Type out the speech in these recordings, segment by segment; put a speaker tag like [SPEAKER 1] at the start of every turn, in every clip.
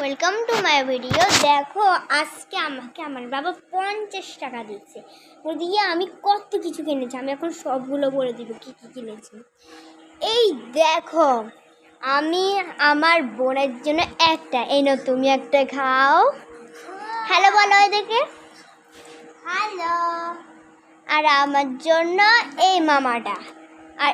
[SPEAKER 1] Welcome to my video দেখো, আজকে আমাকে আমার বাবা পঞ্চাশ টাকা দিচ্ছে দিয়ে, আমি কত কিছু কিনেছি, আমি এখন সবগুলো বলে দিব, কি কি কিনেছি? এই দেখো, আমি আমার বোনের জন্য একটা, এই নাও, তুমি একটা খাও। হ্যালো বলো এদেরকে। হ্যালো আর আমার জন্য এই মামাটা। আর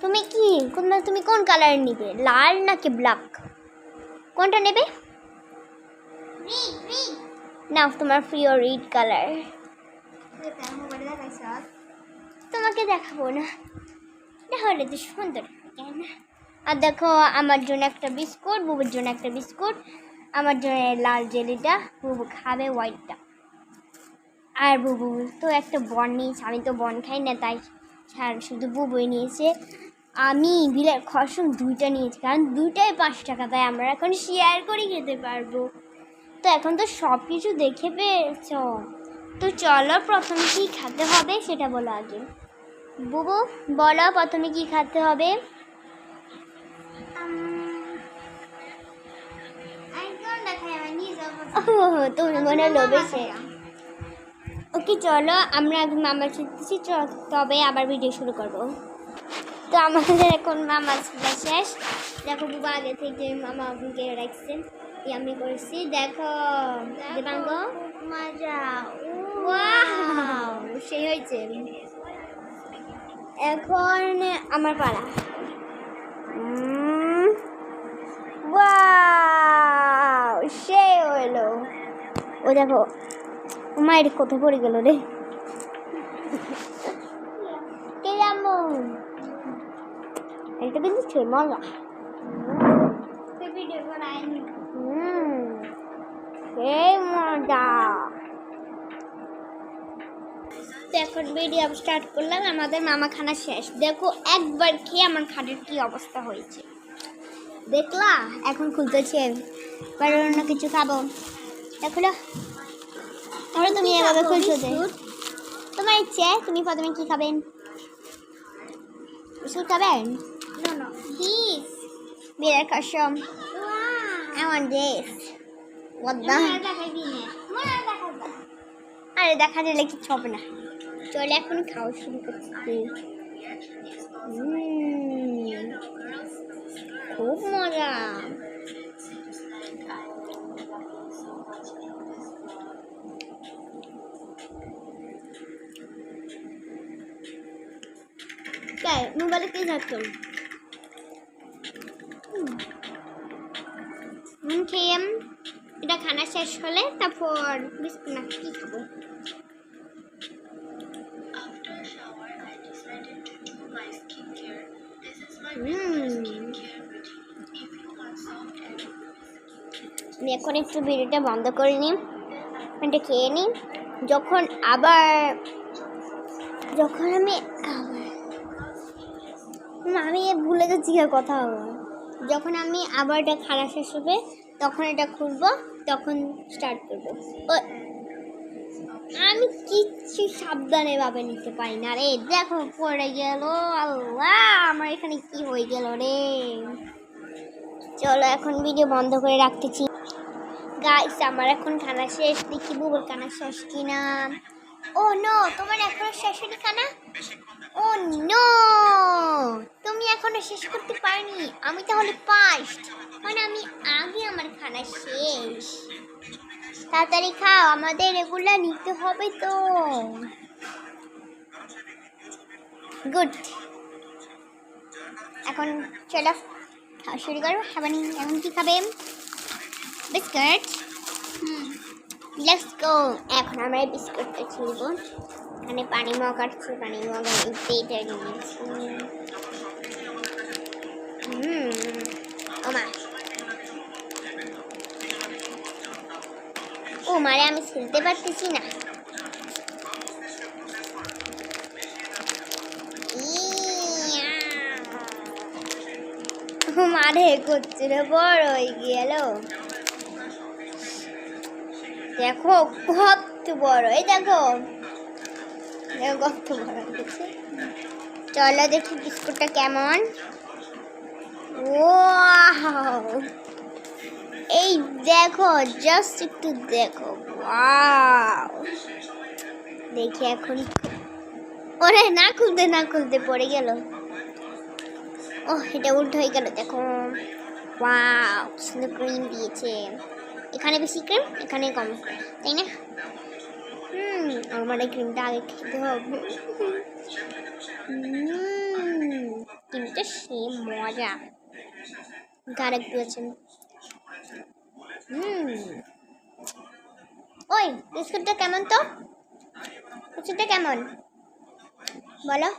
[SPEAKER 1] তুমি কি কোন তুমি কোন কালার নিবে, লাল নাকি ব্ল্যাক কোনটা নেবে? না, তোমার প্রিয় রেড কালার তোমাকে দেখাবো না। তাহলে তো সুন্দর কেন আর দেখো, আমার জন্য একটা বিস্কুট, বুবুর জন্য একটা বিস্কুট, আমার জন্য লাল জেলিটা, বুবু খাবে হোয়াইটটা আর বুবু তো একটা বন নিয়েছে, আমি তো বন খাই না, তাই শুধু বুবুই নিয়েছে। আমি বিলের খসম দুইটা নিয়েছি, কারণ দুইটাই পাঁচ টাকা, তাই আমরা এখন শেয়ার করে খেতে পারব। তো এখন তো সব কিছু দেখে পেয়েছ। তো চলো প্রথমে কী খেতে হবে সেটা বলো আগে। বুবু বলো প্রথমে কি খেতে হবে। তুমি মনে হয় লোভেছে ওকে চলো আমরা মামা চ- তবে আবার ভিডিও শুরু করব। তো আমাদের এখন মামা শেষ। দেখো বুবা আগে থেকে মামা ওকে রাখছে। এই আমি করেছি দেখো দেবাঙ্গ মজা ওয়াও সেই হয়েছে। এখন আমার উম, ওয়াও সেই হলো। ও দেখো মায়ের কোথায় পড়ে গেল রে। কেমন এটা কিন্তু মজা। মজা তো এখন ভিডিও স্টার্ট করলাম আমাদের মামা খানা শেষ। দেখো একবার খেয়ে আমার খাটের কি অবস্থা হয়েছে। দেখলা? এখন খুলতেছে। এবার অন্য কিছু খাব। দেখো না। তাহলে তুমি এভাবে খুলছো তোমার ইচ্ছে তুমি প্রথমে কি খাবেন? বিস্কুট খাবেন? বিয়ের কসম I want this. আরে দেখা দিলে কিচ্ছু হবে না। চলে এখন খাওয়া শুরু করছি। খুব মজা। তাই মোবাইলে কি থাকতো খেয়ে এটা খানা শেষ হলে তারপর না কি খাব? Mm.
[SPEAKER 2] and
[SPEAKER 1] আমি এখন একটু ভিডিওটা বন্ধ করে নিই। এটা খেয়ে নিই। যখন আবার যখন আমি আমি ভুলে যাচ্ছি কথা হবে যখন আমি আবার এটা খাওয়া শেষ হবে তখন এটা খুলবো। তখন স্টার্ট করব। আমি কিচ্ছু সাবধানে ভাবে নিতে পারি না রে। দেখো, পড়ে গেল, আল্লাহ, আমার এখানে কি হয়ে গেল রে। চলো, এখন ভিডিও বন্ধ করে রাখতেছি। গাইস আমার এখন খানা শেষ। দেখি বুবুর খানা শেষ কিনা। ও নো তোমার এখনও শেষ হয়নি খানা? Oh no! তুমি এখনও শেষ করতে পারনি। আমি তাহলে ফার্স্ট মানে আমি আগে আমার খানা শেষ। তাড়াতাড়ি খাও, আমাদের এগুলা নিতে হবে তো। গুড। এখন চলো শুরু করো খাবানি এখন কি খাবে? বিস্কুট। লেটস গো এখন আমরা বিস্কুটটা ছিলব এখানে পানি মগাচ্ছি পানি মগা এইটা নিয়েছি হুম ও মারে আমি ছিলতে পারতেছি না। মারে করছে রে, বড় হয়ে গেল। দেখো, কত বড়। এই দেখো। বড় চলো দেখি বিস্কুটটা কেমন। ও এই দেখো জাস্ট একটু দেখো। দেখি এখন। ওরে, না খুলতে না খুলতে পড়ে গেল। ও এটা উল্টো হয়ে গেল, দেখো। ওয়াও, সুন্দর ক্রিম দিয়েছে। এখানে বেশি ক্রিম এখানে কম। তাই না? আমার এই ক্রিমটা আগে খেতে হবে। ক্রিমটা সে মজা। গার একটু হুম। ওই বিস্কুটটা কেমন তো? বিস্কুটটা কেমন? বলো।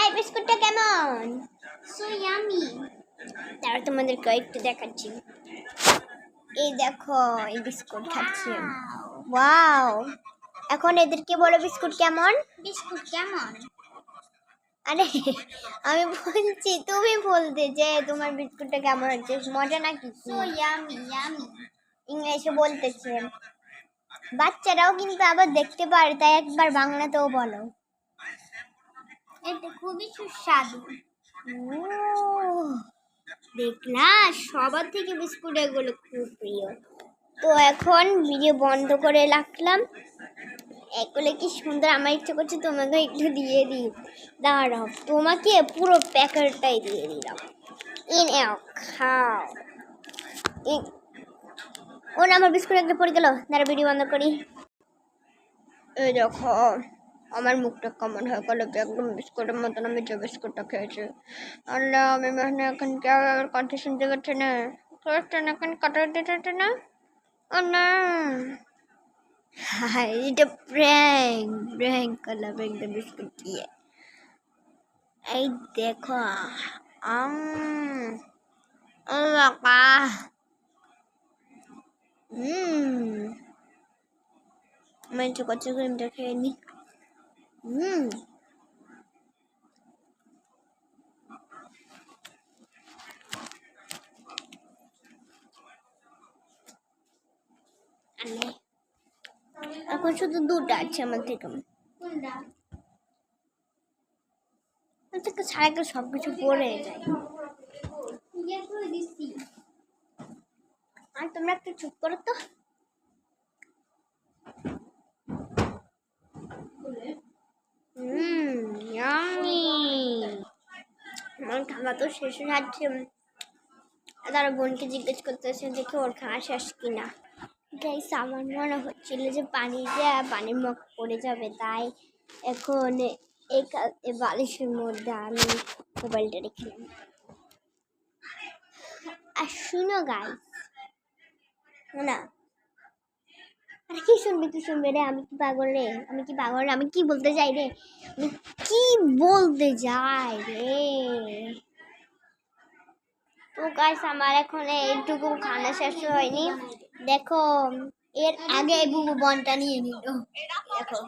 [SPEAKER 1] এই বিস্কুটটা কেমন? সো ইয়ামি তারপর তোমাদেরকে একটু দেখাচ্ছি। এই দেখো এই বিস্কুট খাচ্ছি ওয়াও এখন এদেরকে বলো বিস্কুট কেমন? বিস্কুট কেমন? আরে আমি বলছি তুমি বলতে যে তোমার বিস্কুটটা কেমন হচ্ছে মজা নাকি? সো ইয়ামি ইয়ামি ইংলিশে বলতেছে বাচ্চারাও কিন্তু আবার দেখতে পারে তাই একবার বাংলাতেও বলো। এটা খুবই সুস্বাদু। দেখলা সবার থেকে বিস্কুট এগুলো খুব প্রিয়। তো এখন ভিডিও বন্ধ করে রাখলাম। এগুলো কি সুন্দর, আমার ইচ্ছে করছে তোমাকে একটু দিয়ে দিই। দাঁড়াও, তোমাকে পুরো প্যাকেটটাই দিয়ে দিলাম। ইন খাও। ও না, আমার বিস্কুট একটা পড়ে গেল। দাঁড়া ভিডিও বন্ধ করি। এই দেখো, আমার মুখটা কেমন হয়ে গেল একদম বিস্কুটের মতন আমি যে বিস্কুটটা খেয়েছি। আল্লাহ, আমি মানে এখন কেউ কথা শুনতে পাচ্ছে না? না, এখন কাটা দিতে না? ও না হাই এটা প্র্যাঙ্ক প্র্যাঙ্ক করলাম একটা বিস্কুট দিয়ে এই দেখো আম ও বাবা হুম আমি একটু কচু ক্রিমটা খেয়ে নি হুম আনে। এখন শুধু দুটো আছে আমার থেকে। আমার থেকে ছাড়া একটা সব কিছু পড়ে যায়। আর তোমরা একটু চুপ করো তো। আমার খাওয়া তো শেষ হয়ে যাচ্ছে। তারা বোনকে জিজ্ঞেস করতেছে দেখি ওর খাওয়া শেষ কিনা। গাইস আমার মনে হচ্ছিল যে পানি যে পানির মুখ পড়ে যাবে, তাই এখন এই বালিশের মধ্যে আমি মোবাইলটা রেখেলাম আর শুনো গাইস না। আরে কি শুনবি কি শুনবি রে? আমি কি পাগল রে? আমি কি পাগল রে? আমি কি বলতে চাই রে? আমি কি বলতে যাই রে? তো গাইস আমার এখন এইটুকু খানা শেষ হয়নি। দেখো এর আগে বুবু বনটা নিয়ে নিল। দেখো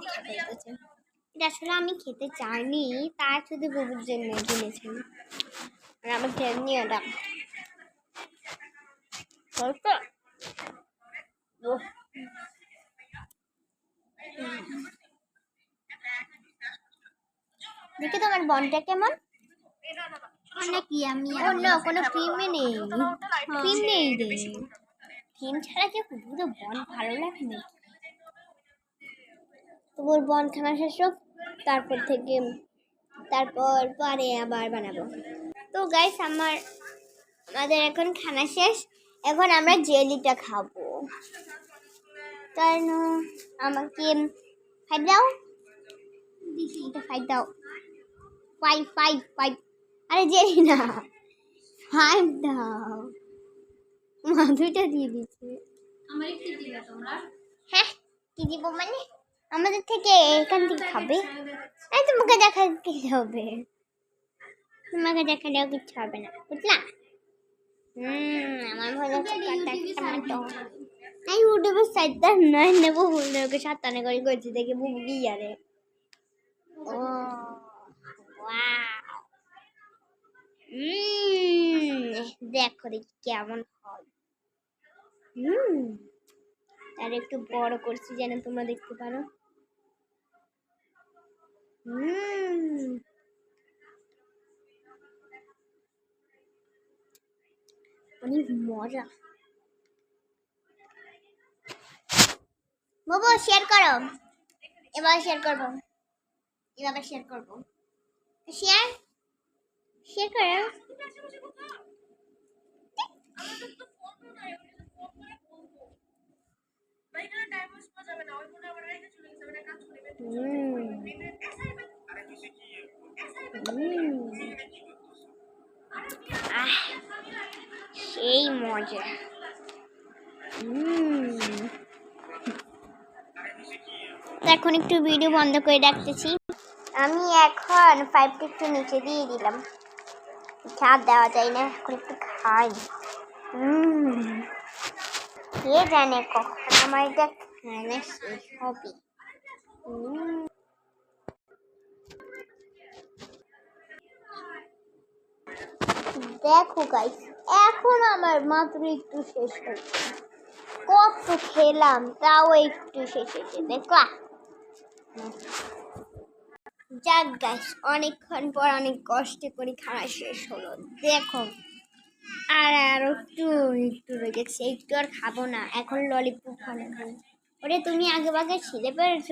[SPEAKER 1] এটা আসলে আমি খেতে চাইনি তার শুধু বুবুর জন্য কিনেছেন আর আমার খেয়ে নিয়ে ওটা। দেখি তোমার বনটা কেমন? অনেক ইয়ামি অন্য কোনো ক্রিমই নেই। ক্রিম নেই রে। ক্রিম ছাড়া কি পুরো বন ভালো লাগে না তোর বন খানা শেষ হোক, তারপর থেকে, তারপর পরে আবার বানাবো। তো গাইস আমার, আমাদের এখন খানা শেষ। এখন আমরা জেলিটা খাব। না আমাকে ফাইভ দাও। এটা ফাইভ দাও। ফাইভ ফাইভ ফাইভ আরে জেলি না। ফাইভ দাও। মা দুইটা দিয়ে দিচ্ছে
[SPEAKER 2] আমার দিবে তোমরা?
[SPEAKER 1] হ্যাঁ কি দিব মানে? আমাদের থেকে এখান থেকে খাবে? এই তোমাকে দেখাতে হবে। তোমাকে দেখালেও কিচ্ছু হবে না বুঝলা? হুম আমার ভালো টমেটো এই ইউটিউবের সাইডটা নয় নেব বললে ওকে সাতানে করে করছি দেখে বুবু কি আরে ও দেখো দেখি কেমন হয়। আর একটু বড় করছি যেন তোমরা দেখতে পারো। অনেক মজা। বাবু শেয়ার করো। এবার শেয়ার করব। এবার শেয়ার করব। শেয়ার শেয়ার করো। আহ সেই মজা। হুম। তো এখন একটু ভিডিও বন্ধ করে রাখতেছি। আমি এখন পাইপটা একটু নিচে দিয়ে দিলাম। চাপ দেওয়া যায় না এখন একটু খাই। হুম। কে জানে কখন আমার এটা শেষ হবে দেখো গাইস এখন আমার মাত্র একটু শেষ হয়েছে কত খেলাম, তাও একটু শেষ হয়েছে দেখলা যাক গাইস অনেকক্ষণ পর অনেক কষ্ট করে খাওয়া শেষ হলো। দেখো। আর আর একটু একটু রয়ে গেছে একটু আর খাব না। এখন ললিপপ খাব। ওরে, তুমি আগে বাগে ছিলে পেরেছ?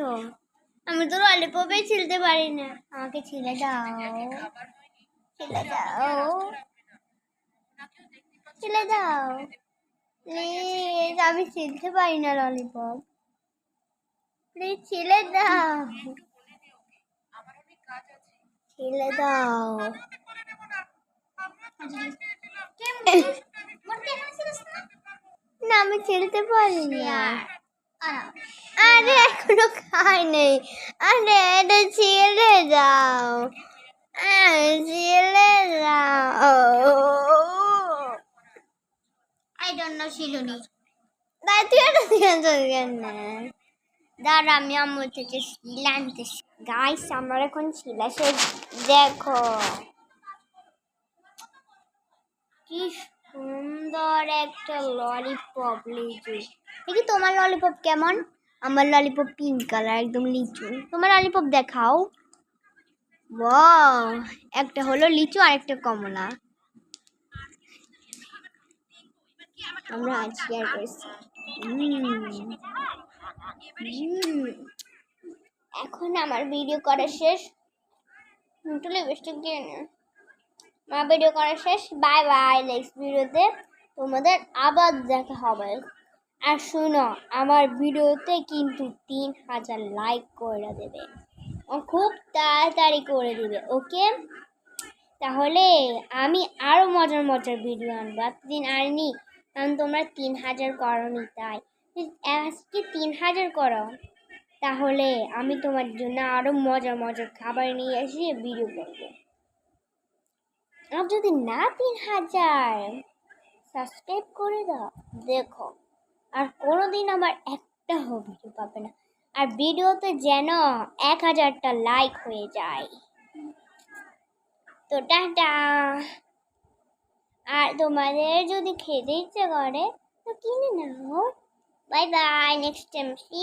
[SPEAKER 1] আমি তো ললিপপে ছিলতে পারি না। আমাকে ছিলে দাও। ছিলে দাও। ছিলে দাও। প্লিজ আমি ছিলতে পারি না ললিপপ প্লিজ ছিলে দাও। ছিলে দাও। না আমি ছিলতে পারি না আরে এখনও খাই নেই। আরে এটা ছিলে দাও। আরে ছিলে দাও। আই ডোন্ট নো শিলুনি তাই তুই এটা দিয়ে কেন দাঁড়া আমি আমার থেকে শিলা আনতেছি। গাইস আমার এখন শিলা সে দেখো। কি সুন্দর একটা ললিপপ লিচু। দেখি তোমার ললিপপ কেমন? আমার ললিপপ পিঙ্ক কালার একদম লিচু। তোমার ললিপপ দেখাও। একটা হলো লিচু আর একটা কমলা। আমরা আজ শেয়ার করেছি। এখন আমার ভিডিও করা শেষ। একটু লিপস্টিক দিয়ে আমার ভিডিও করা শেষ। বাই বাই নেক্সট ভিডিওতে তোমাদের আবার দেখা হবে। আর শুনো, আমার ভিডিওতে কিন্তু তিন হাজার লাইক করে দেবে। খুব তাড়াতাড়ি করে দেবে ওকে তাহলে আমি আরও মজার মজার ভিডিও আনব। এতদিন আনিনি, কারণ তোমরা তিন হাজার করনি, তাই। আজকে তিন হাজার করো। তাহলে আমি তোমার জন্য আরও মজার মজার খাবার নিয়ে এসে ভিডিও করব। আর যদি না তিন হাজার সাবস্ক্রাইব করে দাও। দেখো, আর কোনো দিন আমার একটা ভিডিও পাবে না। আর ভিডিওতে যেন এক হাজারটা লাইক হয়ে যায়। তো টাটা। আর তোমাদের যদি খেতে ইচ্ছে করে, তো কিনে নাও। Bye bye next time see